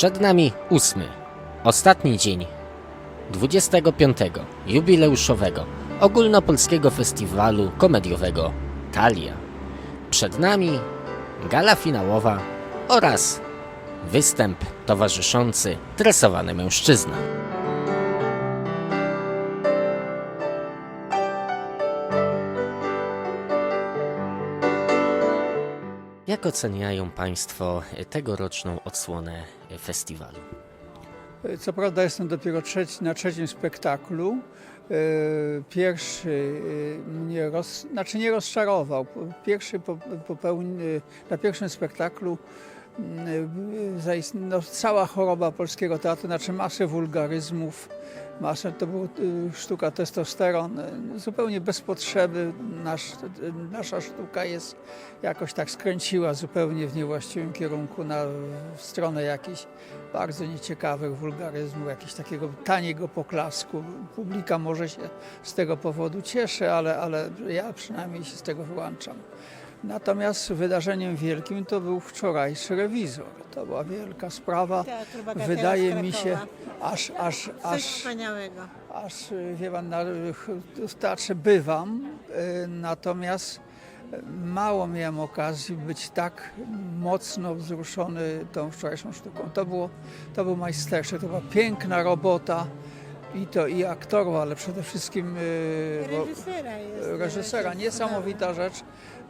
Przed nami ósmy, ostatni dzień 25. jubileuszowego ogólnopolskiego festiwalu komediowego Talia. Przed nami gala finałowa oraz występ towarzyszący Tresowany Mężczyzna. Jak oceniają Państwo tegoroczną odsłonę festiwalu? Co prawda jestem dopiero trzeci, na trzecim spektaklu. E, Pierwszy e, mnie roz, znaczy nie rozczarował. Pierwszy popełni, na pierwszym spektaklu mm, zaist- no, cała choroba polskiego teatru, znaczy masę wulgaryzmów, masę, to była sztuka testosteron, zupełnie bez potrzeby. Nasz, nasza sztuka jest jakoś tak skręciła zupełnie w niewłaściwym kierunku na w stronę jakichś bardzo nieciekawych wulgaryzmów, jakiegoś takiego taniego poklasku. Publika może się z tego powodu cieszy, ale, ale ja przynajmniej się z tego wyłączam. Natomiast wydarzeniem wielkim to był wczorajszy rewizor. To była wielka sprawa. Wydaje mi się, aż, aż, aż, aż wie pan, na, w teatrze bywam, y, natomiast mało miałem okazji być tak mocno wzruszony tą wczorajszą sztuką. To, było, to był majstersztyk, to była piękna robota i to i aktorów, ale przede wszystkim y, bo- Reżysera jest. reżysera. Niesamowita rzecz.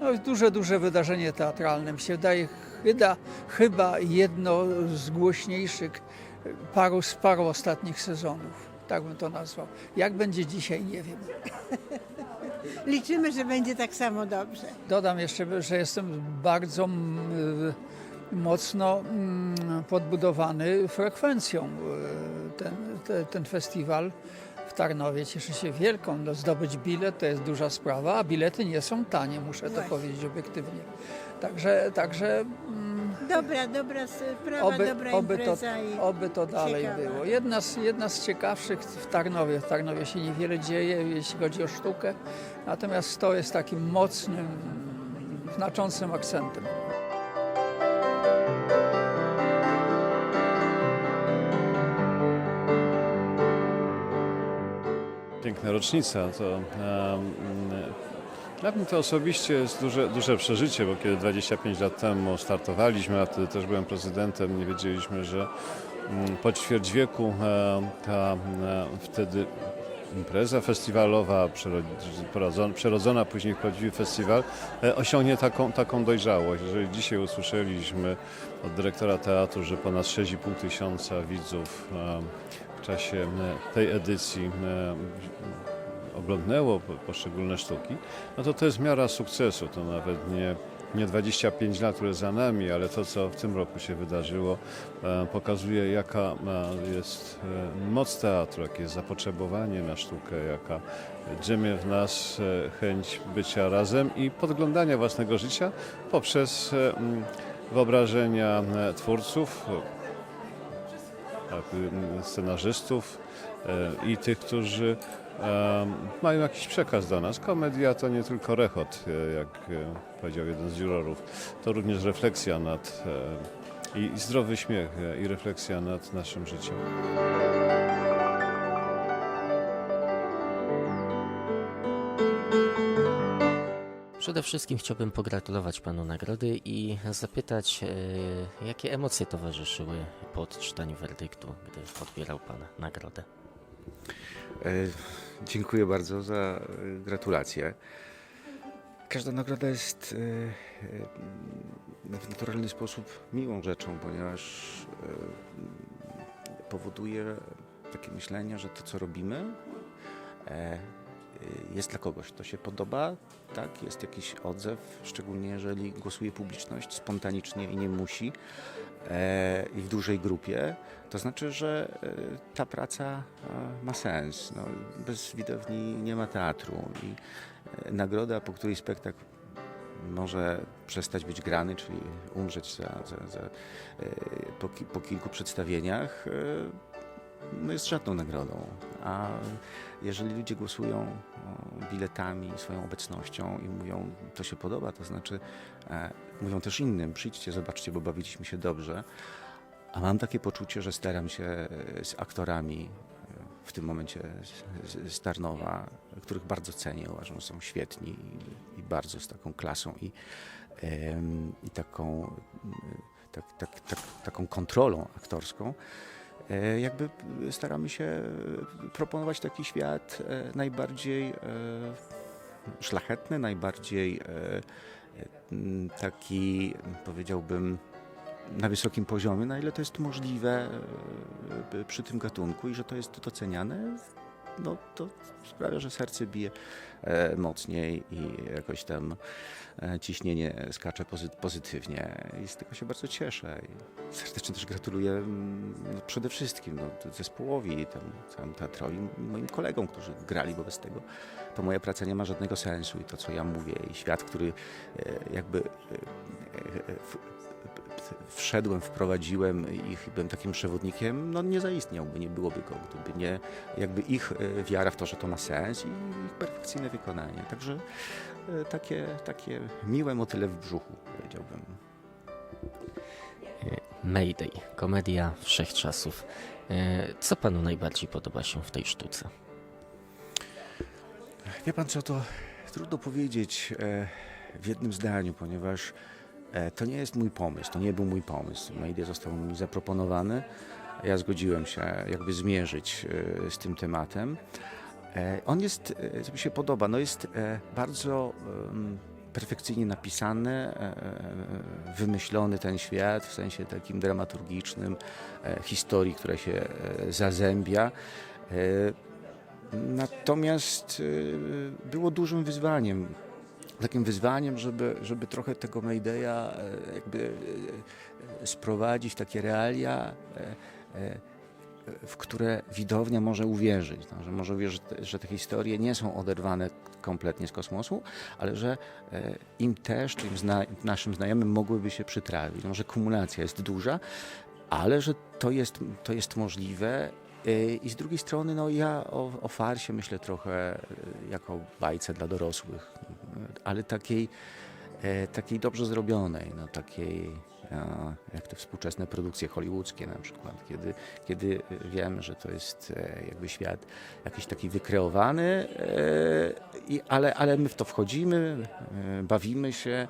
No, duże, duże wydarzenie teatralne. Mi się wydaje chyba, chyba jedno z głośniejszych paru z paru ostatnich sezonów. Tak bym to nazwał. Jak będzie dzisiaj, nie wiem. Liczymy, że będzie tak samo dobrze. Dodam jeszcze, że jestem bardzo mocno mm, podbudowany frekwencją. Ten, te, ten festiwal w Tarnowie cieszy się wielką. No, zdobyć bilet to jest duża sprawa, a bilety nie są tanie, muszę to Właśnie. powiedzieć obiektywnie. Także, także mm, Dobra, dobra sprawa, oby, dobra oby, to, impreza i oby to dalej ciekawa. było. Jedna z, jedna z ciekawszych w Tarnowie. W Tarnowie się niewiele dzieje, jeśli chodzi o sztukę, natomiast to jest takim mocnym, znaczącym akcentem. Piękna rocznica. To, em, dla mnie to osobiście jest duże, duże przeżycie, bo kiedy 25 lat temu startowaliśmy, a wtedy też byłem prezydentem, nie wiedzieliśmy, że mm, po ćwierć wieku ta wtedy impreza festiwalowa, przero- prorodzona, przerodzona później w prawdziwy festiwal, e, osiągnie taką, taką dojrzałość. Jeżeli dzisiaj usłyszeliśmy od dyrektora teatru, że ponad 6,5 tysiąca widzów w czasie tej edycji oglądnęło po- poszczególne sztuki, no to to jest miara sukcesu. To nawet nie, nie 25 lat, które za nami, ale to, co w tym roku się wydarzyło, e, pokazuje, jaka e, jest e, moc teatru, jakie jest zapotrzebowanie na sztukę, jaka drzemie w nas chęć bycia razem i podglądania własnego życia poprzez wyobrażenia twórców, scenarzystów e, i tych, którzy e, mają jakiś przekaz do nas. Komedia to nie tylko rechot, e, jak powiedział jeden z jurorów, to również refleksja nad i zdrowy śmiech i refleksja nad naszym życiem. Przede wszystkim chciałbym pogratulować panu nagrody i zapytać, e, jakie emocje towarzyszyły po odczytaniu werdyktu, gdy odbierał pan nagrodę. E, Dziękuję bardzo za e, gratulacje. Każda nagroda jest w naturalny sposób miłą rzeczą, ponieważ powoduje takie myślenie, że to, co robimy, jest dla kogoś. To się podoba, tak? Jest jakiś odzew, szczególnie jeżeli głosuje publiczność spontanicznie i nie musi e, i w dużej grupie, to znaczy, że e, ta praca e, ma sens. No, bez widowni nie ma teatru i e, nagroda, po której spektakl może przestać być grany, czyli umrzeć za, za, za, e, po, ki- po kilku przedstawieniach, e, no jest żadną nagrodą. A jeżeli ludzie głosują o, biletami, swoją obecnością i mówią, to się podoba, to znaczy e, mówią też innym, przyjdźcie, zobaczcie, bo bawiliśmy się dobrze, a mam takie poczucie, że staram się e, z aktorami e, w tym momencie z, z, Tarnowa, których bardzo cenię, uważam, że są świetni i, i bardzo z taką klasą i, em, i taką, tak, tak, tak, taką kontrolą aktorską. E, Jakby staramy się e, proponować taki świat e, najbardziej e, szlachetny, najbardziej e, e, taki, powiedziałbym, na wysokim poziomie, na ile to jest możliwe e, przy tym gatunku i że to jest doceniane, no to sprawia, że serce bije e, mocniej i jakoś tam e, ciśnienie skacze pozy- pozytywnie i z tego się bardzo cieszę. I serdecznie też gratuluję mm, no, przede wszystkim no, zespołowi, temu całemu teatrowi, moim kolegom, którzy grali, bo bez tego to moja praca nie ma żadnego sensu i to, co ja mówię i świat, który e, jakby e, e, wszedłem, wprowadziłem i byłem takim przewodnikiem, no nie zaistniałby, nie byłoby go, gdyby nie jakby ich e, wiara w to, że to ma sens i ich perfekcyjne wykonanie. Także e, takie, takie miłe motyle w brzuchu, powiedziałbym. Mayday, komedia wszechczasów. E, Co panu najbardziej podoba się w tej sztuce? Wie pan co, to trudno powiedzieć e, w jednym zdaniu, ponieważ e, to nie jest mój pomysł, to nie był mój pomysł. Mayday został mi zaproponowany, ja zgodziłem się jakby zmierzyć e, z tym tematem. E, On jest, e, co mi się podoba, no jest e, bardzo perfekcyjnie napisany, e, e, wymyślony ten świat w sensie takim dramaturgicznym, e, historii, która się e, zazębia. E, Natomiast było dużym wyzwaniem. Takim wyzwaniem, żeby, żeby trochę tego Maydaya e, jakby e, sprowadzić w takie realia, e, e, w które widownia może uwierzyć. No, że może uwierzyć, że te historie nie są oderwane kompletnie z kosmosu, ale że e, im też, tym zna, naszym znajomym mogłyby się przytrafić. No, że kumulacja jest duża, ale że to jest, to jest możliwe E, I z drugiej strony, no ja o, o farsie myślę trochę e, jako bajce dla dorosłych, e, ale takiej, e, takiej dobrze zrobionej, no takiej jak te współczesne produkcje hollywoodzkie na przykład, kiedy, kiedy wiemy, że to jest e, jakby świat jakiś taki wykreowany, e, ale, ale my w to wchodzimy, e, bawimy się,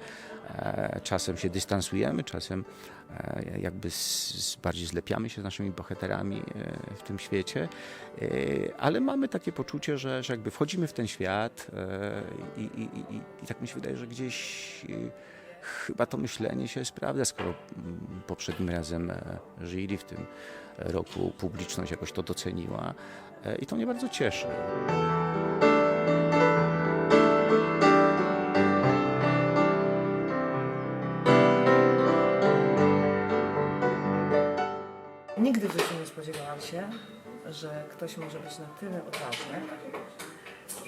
czasem się dystansujemy, czasem jakby z, bardziej zlepiamy się z naszymi bohaterami w tym świecie, ale mamy takie poczucie, że, że jakby wchodzimy w ten świat i, i, i, i- tak mi się wydaje, że gdzieś chyba to myślenie się sprawdza, skoro mm, poprzednim razem e, żyli w tym roku publiczność jakoś to doceniła e, i to mnie bardzo cieszy. Nigdy w życiu nie spodziewałam się, że ktoś może być na tyle odważny,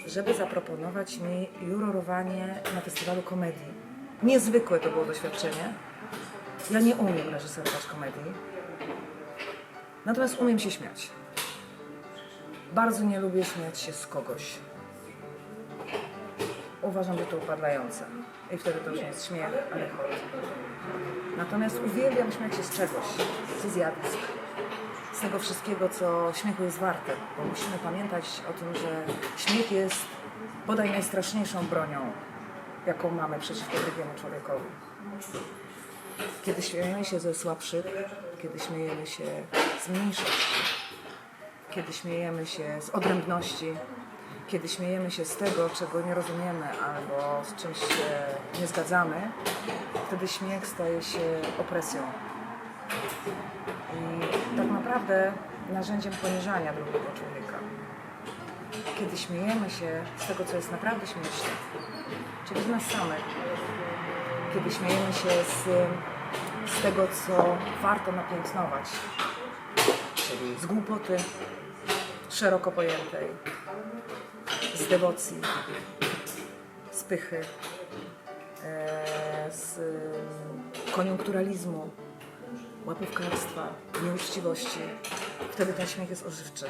żeby zaproponować mi jurorowanie na festiwalu komedii. Niezwykłe to było doświadczenie. Ja nie umiem reżyserować komedii, natomiast umiem się śmiać. Bardzo nie lubię śmiać się z kogoś. Uważam, że to upadlające. I wtedy to już nie jest śmiech, ale chod. Natomiast uwielbiam śmiać się z czegoś, ze zjawisk, z tego wszystkiego, co śmiechu jest warte. Bo musimy pamiętać o tym, że śmiech jest bodaj najstraszniejszą bronią, jaką mamy przeciwko drugiemu człowiekowi. Kiedy śmiejemy się ze słabszych, kiedy śmiejemy się z mniejszości, kiedy śmiejemy się z odrębności, kiedy śmiejemy się z tego, czego nie rozumiemy albo z czymś się nie zgadzamy, wtedy śmiech staje się opresją. I tak naprawdę narzędziem poniżania drugiego człowieka. Kiedy śmiejemy się z tego, co jest naprawdę śmieszne, czyli z nas samych, kiedy śmiejemy się z, z tego, co warto napiętnować, czyli z głupoty szeroko pojętej, z dewocji, z pychy, e, z koniunkturalizmu, łapówkarstwa, nieuczciwości. Wtedy ten śmiech jest ożywczy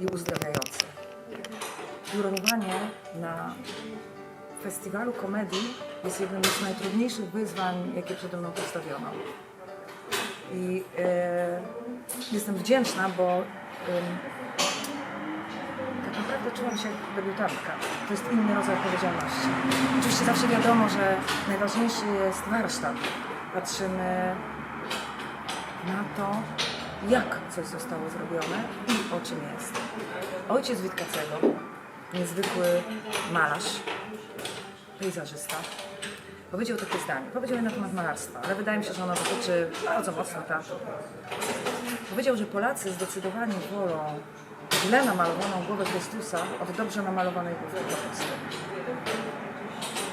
i uzdrawiający. Jurorowanie na festiwalu komedii jest jednym z najtrudniejszych wyzwań, jakie przede mną postawiono. I e, jestem wdzięczna, bo tak naprawdę czułam się jak debiutantka. To jest inny rodzaj odpowiedzialności. Oczywiście zawsze wiadomo, że najważniejszy jest warsztat. Patrzymy na to, jak coś zostało zrobione i o czym jest. Ojciec Witkacego, niezwykły malarz, pejzażysta, powiedział takie zdanie. Powiedział na temat malarstwa, ale wydaje mi się, że ono dotyczy bardzo mocno teatru. Powiedział, że Polacy zdecydowanie wolą źle namalowaną głowę Chrystusa od dobrze namalowanej głowy Chrystusa.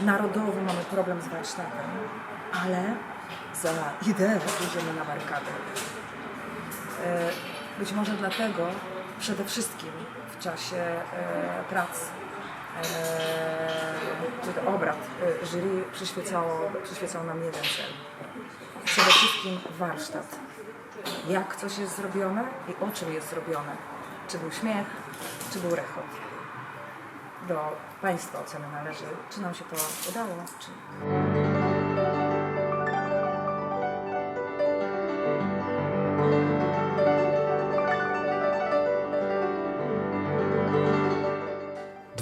Narodowo mamy problem z warsztatem, ale za ideę pójdziemy na barykady. E, Być może dlatego przede wszystkim w czasie e, prac e, czy obrad jury przyświecało, przyświecał nam jeden cel. Przede wszystkim warsztat. Jak coś jest zrobione i o czym jest zrobione. Czy był śmiech, czy był rechot. Do Państwa oceny należy, czy nam się to udało, czy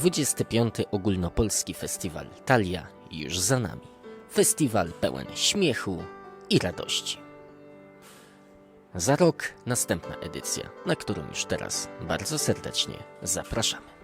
25. Ogólnopolski Festiwal Talia już za nami. Festiwal pełen śmiechu i radości. Za rok następna edycja, na którą już teraz bardzo serdecznie zapraszamy.